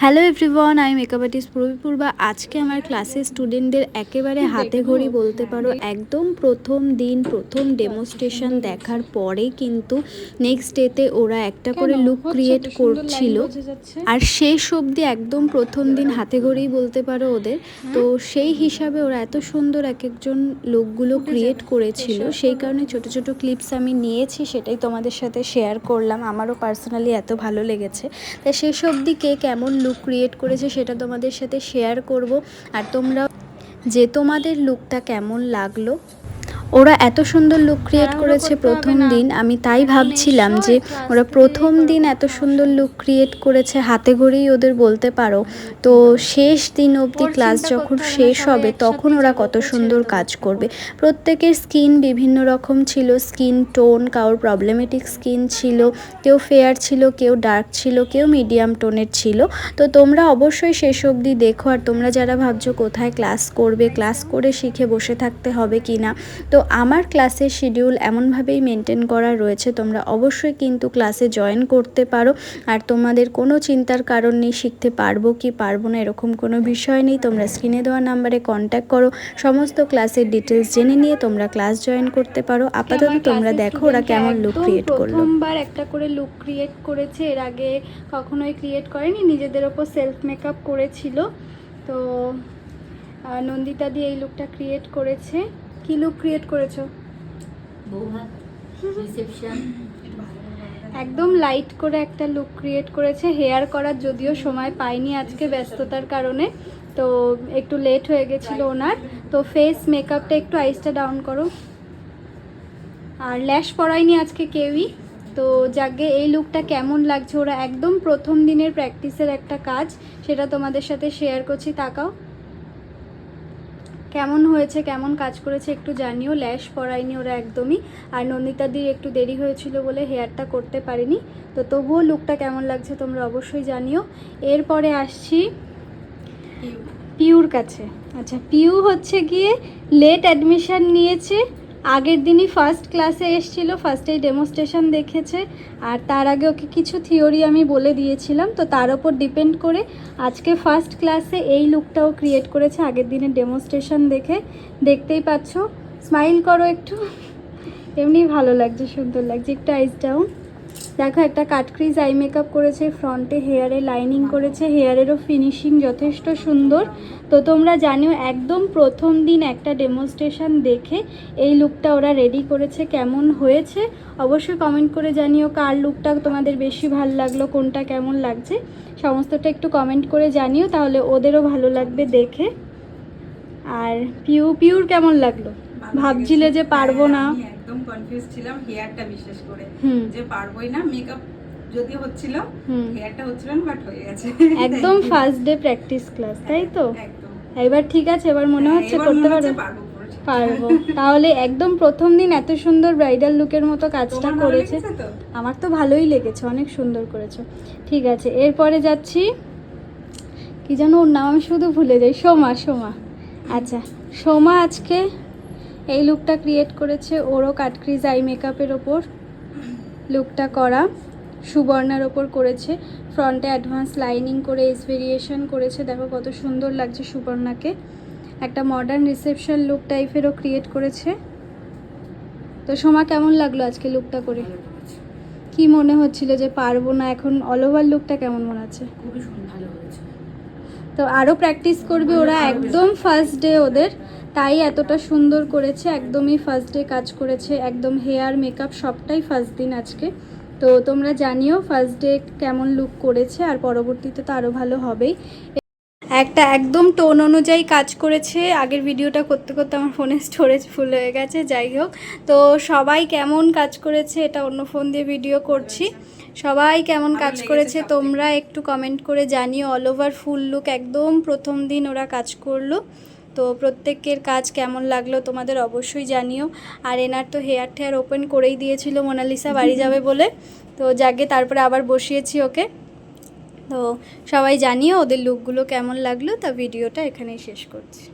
Hello everyone আমি makeup artist Purba আজকে আমার ক্লাসের স্টুডেন্টদের একেবারে হাতে ঘড়ি বলতে পারো একদম প্রথম দিন প্রথম ডেমোস্ট্রেশন দেখার পরে কিন্তু নেক্সট ডেতে ওরা একটা করে লুক ক্রিয়েট করছিল। আর শেষ অবধি একদম প্রথম দিন হাতে ঘড়ি বলতে পারো ওদের। তো সেই হিসাবে ওরা এত সুন্দর এক একজন লুকগুলো ক্রিয়েট করেছিল। সেই কারণে ছোট ছোট ক্লিপস আমি নিয়েছি সেটাই তোমাদের সাথে শেয়ার করলাম। আমারও পার্সোনালি এত ভালো লেগেছে। তা শেষ অবধি কে কেমন লুক ক্রিয়েট করেছে সেটা তোমাদের সাথে শেয়ার করব। আর তোমরা যে তোমাদের লুকটা কেমন লাগল ওরা এত সুন্দর লুক ক্রিয়েট করেছে প্রথম দিন আমি তাই ভাবছিলাম যে ওরা প্রথম দিন এত সুন্দর লুক ক্রিয়েট করেছে হাতে ঘড়িই ওদের বলতে পারো। তো শেষ দিন অবধি ক্লাস যখন শেষ হবে তখন ওরা কত সুন্দর কাজ করবে। প্রত্যেকের স্কিন বিভিন্ন রকম ছিল স্কিন টোন কারোর প্রবলেমেটিক স্কিন ছিল কেউ ফেয়ার ছিল কেউ ডার্ক ছিল কেউ মিডিয়াম টোনের ছিল। তো তোমরা অবশ্যই শেষ অবধি দেখো আর তোমরা যারা ভাবছ কোথায় ক্লাস করবে ক্লাস করে শিখে বসে থাকতে হবে কি না তো আমার ক্লাসের শিডিউল এমনভাবেই মেনটেন করা রয়েছে তোমরা অবশ্যই কিন্তু ক্লাসে জয়েন করতে পারো। আর তোমাদের কোনো চিন্তার কারণ নেই শিখতে পারব কি পারব না এরকম কোনো বিষয় নেই। তোমরা স্ক্রিনে দেওয়া নাম্বারে কন্ট্যাক্ট করো। সমস্ত ক্লাসের ডিটেলস জেনে নিয়ে তোমরা ক্লাস জয়েন করতে পারো। আপাতত তোমরা দেখো ওরা কেমন লুক ক্রিয়েট করল। প্রথমবার একটা করে লুক ক্রিয়েট করেছে এর আগে কখনোই ক্রিয়েট করেনি নিজেদের ওপর সেলফ মেকআপ করেছিল। তো নন্দিতা দিয়ে এই লুকটা ক্রিয়েট করেছে। কি লুক ক্রিয়েট করেছ? একদম লাইট করে একটা লুক ক্রিয়েট করেছে হেয়ার করার যদিও সময় পাইনি আজকে ব্যস্ততার কারণে তো একটু লেট হয়ে গেছিল ওনার। তো ফেস মেকআপটা একটু আইসটা ডাউন করো। আর ল্যাশ পরায়নি আজকে কেউই তো যাকে এই লুকটা কেমন লাগছে ওরা একদম প্রথম দিনের প্র্যাকটিসের একটা কাজ সেটা তোমাদের সাথে শেয়ার করছি তাকাও। কেমন হয়েছে কেমন কাজ করেছে একটু জানিও। ল্যাশ পরায়নি ওরা একদমই। আর নন্দিতাদির একটু দেরি হয়েছিল বলে হেয়ারটা করতে পারিনি। তো তবুও লুকটা কেমন লাগছে তোমরা অবশ্যই জানিও। এরপরে আসছি পিউর কাছে। আচ্ছা পিউ হচ্ছে গিয়ে লেট অ্যাডমিশান নিয়েছে। আগের দিনই ফার্স্ট ক্লাসে এসেছিল ফার্স্টেই ডেমোস্ট্রেশন দেখেছে, আর তার আগে ওকে কিছু থিওরি আমি বলে দিয়েছিলাম, তো তার ওপর ডিপেন্ড করে আজকে ফার্স্ট ক্লাসে এই লুকটাও ক্রিয়েট করেছে, আগের দিনের ডেমোস্ট্রেশন দেখে। দেখতেই পাচ্ছ স্মাইল করো একটু, এমনি ভালো লাগছে, সুন্দর লাগছে, একটু আইস ডাউন দেখো একটা কাটক্রিজ আই মেকআপ করেছে ফ্রন্টে হেয়ারে লাইনিং করেছে হেয়ারেরও ফিনিশিং যথেষ্ট সুন্দর। তো তোমরা জানিও একদম প্রথম দিন একটা ডেমনস্ট্রেশন দেখে এই লুকটা ওরা রেডি করেছে কেমন হয়েছে। অবশ্যই কমেন্ট করে জানিও কার লুকটা তোমাদের বেশি ভালো লাগল কোনটা কেমন লাগছে। সমস্তটা একটু কমেন্ট করে জানিও তাহলে ওদেরও ভালো লাগবে দেখে। আর পিউ পিউর কেমন লাগল? ভাবছিলে যে পারব না। একদম কনফিউজ ছিলাম হেয়ারটা বিশেষ করে। যে পারবোই না মেকআপ যদি হচ্ছিল হেয়ারটা হচ্ছিল না বাট হয়ে গেছে। একদম ফার্স্ট ডে প্র্যাকটিস ক্লাস তাই তো? এবার ঠিক আছে এবার মনে হ্যাঁ, হচ্ছে করতে পারব। পারব তাহলে একদম প্রথম দিন এত সুন্দর ব্রাইডাল লুকের মতো কাজটা করেছে। আমার তো ভালোই লেগেছে অনেক সুন্দর করেছ। ঠিক আছে এরপরে যাচ্ছি। কি যেন ওর নাম আমি শুধু ভুলে যাই সোমা সোমা। আচ্ছা সোমা আজকে এই লুকটা ক্রিয়েট করেছে ওরও কাটক্রিজ আই মেকআপের ওপর। লুকটা করা। সুবর্ণার ওপর করেছে। ফ্রন্টে অ্যাডভান্স লাইনিং করে এস ভেরিয়েশন করেছে। দেখো কত সুন্দর লাগছে সুবর্ণাকে। একটা মডার্ন রিসেপশন লুক টাইপেরও ক্রিয়েট করেছে। তো সোমা কেমন লাগল আজকে লুকটা করে? কি মনে হচ্ছিল যে পারব না এখন? অল ওভার লুকটা কেমন মনে হচ্ছে? খুবই ভালো হয়েছে। তো আরও প্র্যাকটিস করবে ওরা একদম ফার্স্ট ডে ওদের। তাই এতটা সুন্দর করেছে একদমই ফার্স্ট ডে কাজ করেছে একদম হেয়ার মেকআপ সবটাই ফার্স্ট দিন আজকে। তো তোমরা জানিও ফার্স্ট ডে কেমন লুক করেছে আর পরবর্তীতে তো আরও ভালো হবেই। একটা একদম টোন অনুযায়ী কাজ করেছে আগের ভিডিওটা করতে করতে আমার ফোনে স্টোরেজ ফুল হয়ে গেছে যাই হোক। তো সবাই কেমন কাজ করেছে এটা অন্য ফোন দিয়ে ভিডিও করছি। সবাই কেমন কাজ করেছে তোমরা একটু কমেন্ট করে জানিও অল ওভার ফুল লুক একদম প্রথম দিন ওরা কাজ করল। তো প্রত্যেকের কাজ কেমন লাগল তোমাদের অবশ্যই জানিও। আর এনার তো হেয়ার টেয়ার ওপেন করেই দিয়েছিল মোনালিসা, বাড়ি যাবে বলে। তো যাকে তারপরে আবার বসিয়েছি ওকে। তো সবাই জানিও ওদের লুকগুলো কেমন লাগল। তা ভিডিওটা এখানেই শেষ করছি।